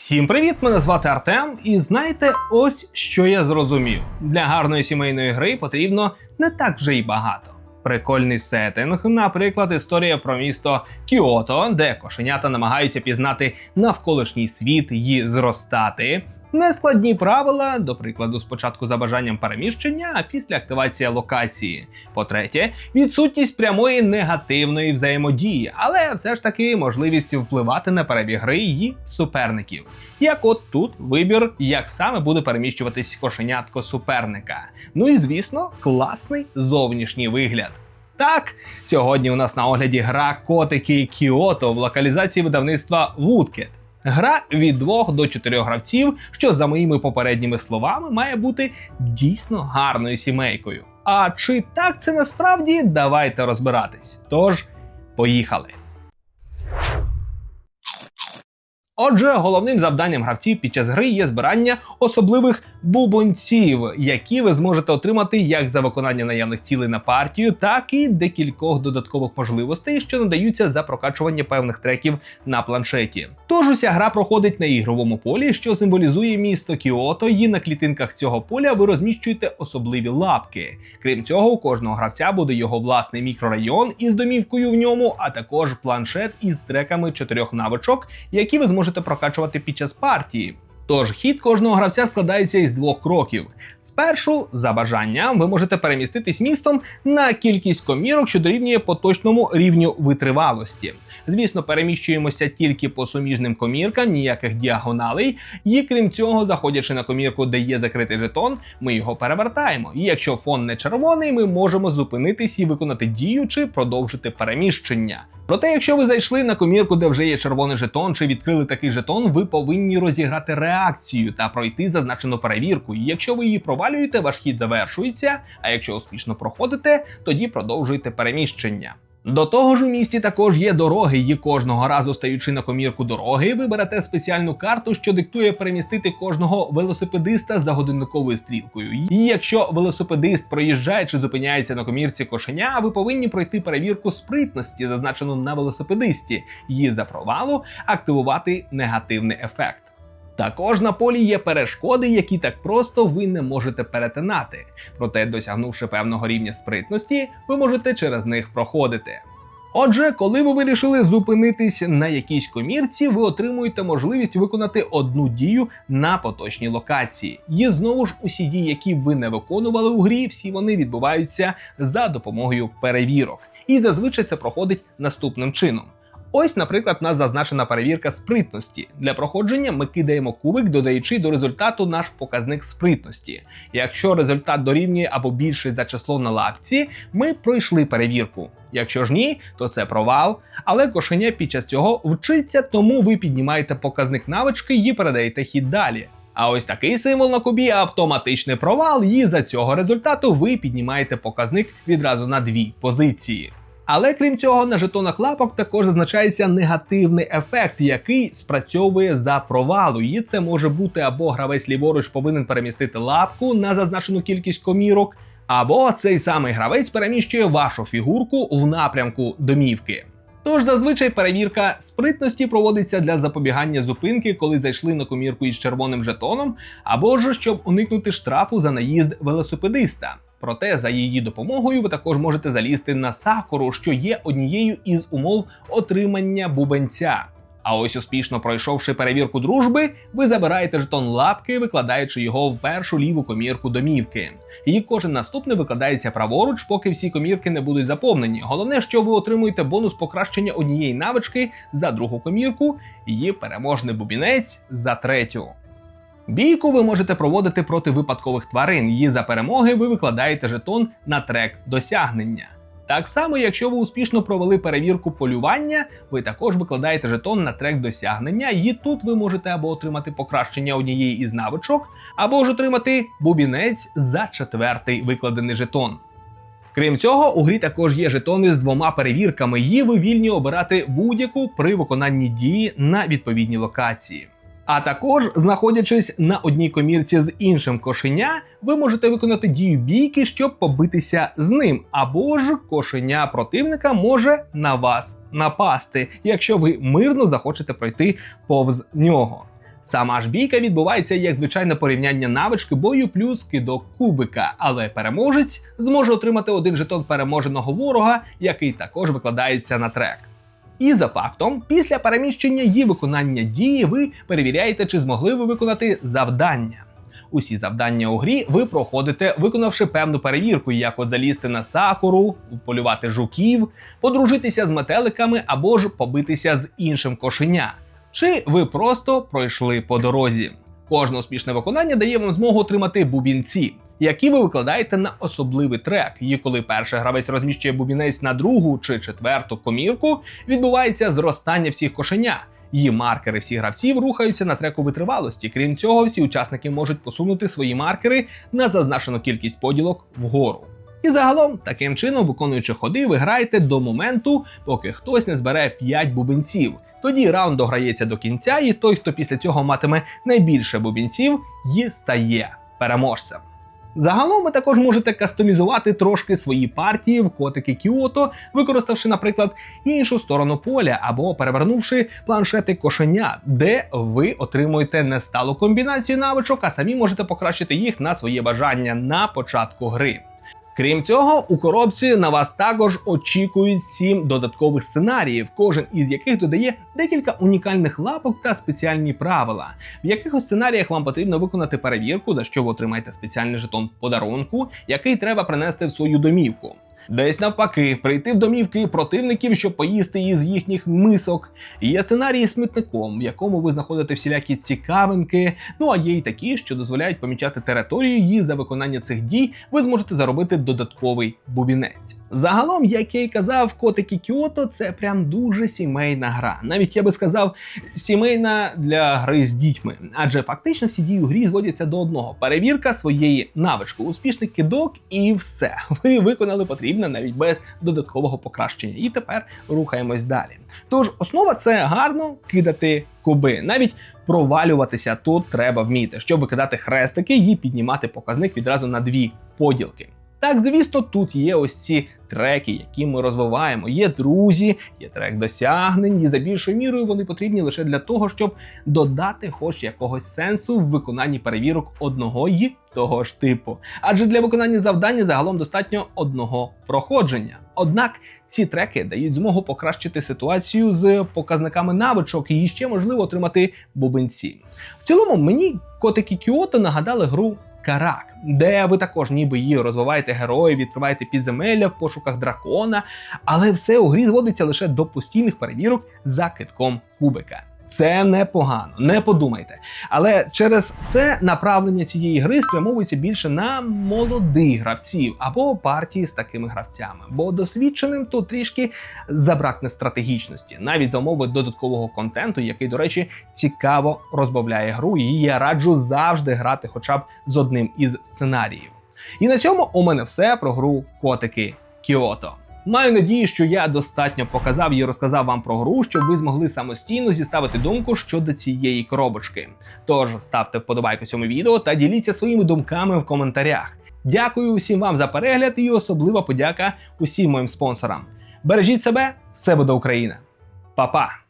Всім привіт! Мене звати Артем, і знаєте, ось що я зрозумів: для гарної сімейної гри потрібно не так вже й багато. Прикольний сеттинг, наприклад, історія про місто Кіото, де кошенята намагаються пізнати навколишній світ і зростати. Нескладні правила, до прикладу, спочатку за бажанням переміщення, а після активація локації. По-третє, відсутність прямої негативної взаємодії, але все ж таки можливість впливати на перебіг гри її суперників. Як от тут вибір, як саме буде переміщуватись кошенятко суперника. Ну і звісно, класний зовнішній вигляд. Так, сьогодні у нас на огляді гра Котики Кіото в локалізації видавництва Woodcat. Гра від 2 до 4 гравців, що за моїми попередніми словами має бути дійсно гарною сімейкою. А чи так це насправді? Давайте розбиратись. Тож, поїхали. Отже, головним завданням гравців під час гри є збирання особливих бубонців, які ви зможете отримати як за виконання наявних цілей на партію, так і декількох додаткових можливостей, що надаються за прокачування певних треків на планшеті. Тож уся гра проходить на ігровому полі, що символізує місто Кіото, і на клітинках цього поля ви розміщуєте особливі лапки. Крім цього, у кожного гравця буде його власний мікрорайон із домівкою в ньому, а також планшет із треками чотирьох навичок, які ви зможете прокачувати під час партії. Тож хід кожного гравця складається із двох кроків. Спершу, за бажанням, ви можете переміститись містом на кількість комірок, що дорівнює поточному рівню витривалості. Звісно, переміщуємося тільки по суміжним коміркам, ніяких діагоналей. І крім цього, заходячи на комірку, де є закритий жетон, ми його перевертаємо. І якщо фон не червоний, ми можемо зупинитись і виконати дію чи продовжити переміщення. Проте, якщо ви зайшли на комірку, де вже є червоний жетон, чи відкрили такий жетон, ви повинні розіграти реакцію та пройти зазначену перевірку. І якщо ви її провалюєте, ваш хід завершується. А якщо успішно проходите, тоді продовжуєте переміщення. До того ж, у місті також є дороги, і кожного разу стаючи на комірку дороги, ви берете спеціальну карту, що диктує перемістити кожного велосипедиста за годинниковою стрілкою. І якщо велосипедист проїжджає чи зупиняється на комірці кошеня, ви повинні пройти перевірку спритності, зазначену на велосипедисті, і за провалу активувати негативний ефект. Також на полі є перешкоди, які так просто ви не можете перетинати. Проте, досягнувши певного рівня спритності, ви можете через них проходити. Отже, коли ви вирішили зупинитись на якійсь комірці, ви отримуєте можливість виконати одну дію на поточній локації. І знову ж усі дії, які ви не виконували у грі, всі вони відбуваються за допомогою перевірок. І зазвичай це проходить наступним чином. Ось, наприклад, у нас зазначена перевірка спритності. Для проходження ми кидаємо кубик, додаючи до результату наш показник спритності. Якщо результат дорівнює або більший за число на лапці, ми пройшли перевірку. Якщо ж ні, то це провал. Але кошеня під час цього вчиться, тому ви піднімаєте показник навички і передаєте хід далі. А ось такий символ на кубі автоматичний провал, і за цього результату ви піднімаєте показник відразу на дві позиції. Але крім цього, на жетонах лапок також зазначається негативний ефект, який спрацьовує за провалу. І це може бути або гравець ліворуч повинен перемістити лапку на зазначену кількість комірок, або цей самий гравець переміщує вашу фігурку в напрямку домівки. Тож зазвичай перевірка спритності проводиться для запобігання зупинки, коли зайшли на комірку із червоним жетоном, або ж щоб уникнути штрафу за наїзд велосипедиста. Проте за її допомогою ви також можете залізти на сакуру, що є однією із умов отримання бубенця. А ось успішно пройшовши перевірку дружби, ви забираєте жетон лапки, викладаючи його в першу ліву комірку домівки. І кожен наступний викладається праворуч, поки всі комірки не будуть заповнені. Головне, що ви отримуєте бонус покращення однієї навички за другу комірку, і переможний бубінець за третю. Бійку ви можете проводити проти випадкових тварин, і за перемоги ви викладаєте жетон на трек досягнення. Так само, якщо ви успішно провели перевірку полювання, ви також викладаєте жетон на трек досягнення, і тут ви можете або отримати покращення однієї із навичок, або ж отримати бубінець за четвертий викладений жетон. Крім цього, у грі також є жетони з двома перевірками, і ви вільні обирати будь-яку при виконанні дії на відповідній локації. А також, знаходячись на одній комірці з іншим кошеня, ви можете виконати дію бійки, щоб побитися з ним, або ж кошеня противника може на вас напасти, якщо ви мирно захочете пройти повз нього. Сама ж бійка відбувається як звичайне порівняння навички бою плюс кидок кубика, але переможець зможе отримати один жетон переможеного ворога, який також викладається на трек. І за фактом, після переміщення і виконання дії ви перевіряєте, чи змогли ви виконати завдання. Усі завдання у грі ви проходите, виконавши певну перевірку, як от залізти на сакуру, полювати жуків, подружитися з метеликами або ж побитися з іншим кошеня. Чи ви просто пройшли по дорозі. Кожне успішне виконання дає вам змогу отримати бубінці, які ви викладаєте на особливий трек. І коли перший гравець розміщує бубінець на другу чи четверту комірку, відбувається зростання всіх кошеня. Її маркери всіх гравців рухаються на треку витривалості. Крім цього, всі учасники можуть посунути свої маркери на зазначену кількість поділок вгору. І загалом, таким чином, виконуючи ходи, ви граєте до моменту, поки хтось не збере 5 бубенців. Тоді раунд дограється до кінця, і той, хто після цього матиме найбільше бубенців, і стає переможцем. Загалом ви також можете кастомізувати трошки свої партії в котики Кіото, використавши, наприклад, іншу сторону поля або перевернувши планшети кошеня, де ви отримуєте несталу комбінацію навичок, а самі можете покращити їх на своє бажання на початку гри. Крім цього, у коробці на вас також очікують сім додаткових сценаріїв, кожен із яких додає декілька унікальних лапок та спеціальні правила. В якихось сценаріях вам потрібно виконати перевірку, за що ви отримаєте спеціальний жетон подарунку, який треба принести в свою домівку. Десь навпаки, прийти в домівки противників, щоб поїсти із їхніх мисок. Є сценарії з смітником, в якому ви знаходите всілякі цікавинки. Ну а є й такі, що дозволяють помічати територію, і за виконання цих дій ви зможете заробити додатковий бубінець. Загалом, як я й казав, котики Кіото це прям дуже сімейна гра. Навіть я би сказав, сімейна для гри з дітьми, адже фактично всі дії у грі зводяться до одного: перевірка своєї навички, успішний кидок, і все. Ви виконали потрібне навіть без додаткового покращення. І тепер рухаємось далі. Тож, основа це гарно кидати куби. Навіть провалюватися тут треба вміти, щоб викидати хрестики і піднімати показник відразу на дві поділки. Так, звісно, тут є ось ці треки, які ми розвиваємо. Є друзі, є трек досягнень, і за більшою мірою вони потрібні лише для того, щоб додати хоч якогось сенсу в виконанні перевірок одного й того ж типу. Адже для виконання завдання загалом достатньо одного проходження. Однак ці треки дають змогу покращити ситуацію з показниками навичок і ще можливо отримати бубенці. В цілому мені котики Кіото нагадали гру Карак, де ви також ніби її розвиваєте героїв, відкриваєте підземелля в пошуках дракона, але все у грі зводиться лише до постійних перевірок за китком кубика. Це непогано, не подумайте. Але через це направлення цієї гри спрямовується більше на молодих гравців або партії з такими гравцями, бо досвідченим тут трішки забракне стратегічності, навіть за умови додаткового контенту, який, до речі, цікаво розбавляє гру. І я раджу завжди грати хоча б з одним із сценаріїв. І на цьому у мене все про гру Котики Кіото. Маю надію, що я достатньо показав і розказав вам про гру, щоб ви змогли самостійно зіставити думку щодо цієї коробочки. Тож ставте вподобайку цьому відео та діліться своїми думками в коментарях. Дякую усім вам за перегляд і особлива подяка усім моїм спонсорам. Бережіть себе, все буде Україна. Па-па!